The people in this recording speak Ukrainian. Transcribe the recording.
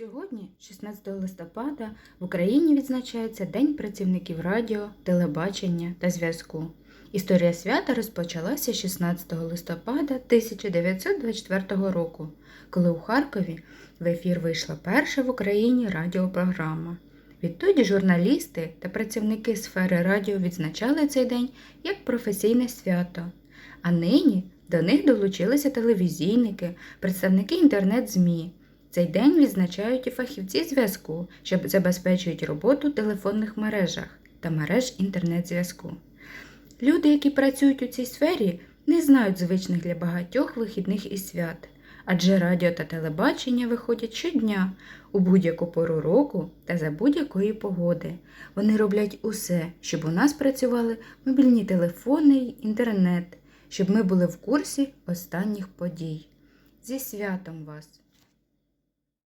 Сьогодні, 16 листопада, в Україні відзначається День працівників радіо, телебачення та зв'язку. Історія свята розпочалася 16 листопада 1924 року, коли у Харкові в ефір вийшла перша в Україні радіопрограма. Відтоді журналісти та працівники сфери радіо відзначали цей день як професійне свято. А нині до них долучилися телевізійники, представники інтернет-ЗМІ. Цей день відзначають і фахівці зв'язку, що забезпечують роботу в телефонних мережах та мереж інтернет-зв'язку. Люди, які працюють у цій сфері, не знають звичних для багатьох вихідних і свят, адже радіо та телебачення виходять щодня у будь-яку пору року та за будь-якої погоди. Вони роблять усе, щоб у нас працювали мобільні телефони й інтернет, щоб ми були в курсі останніх подій. Зі святом вас!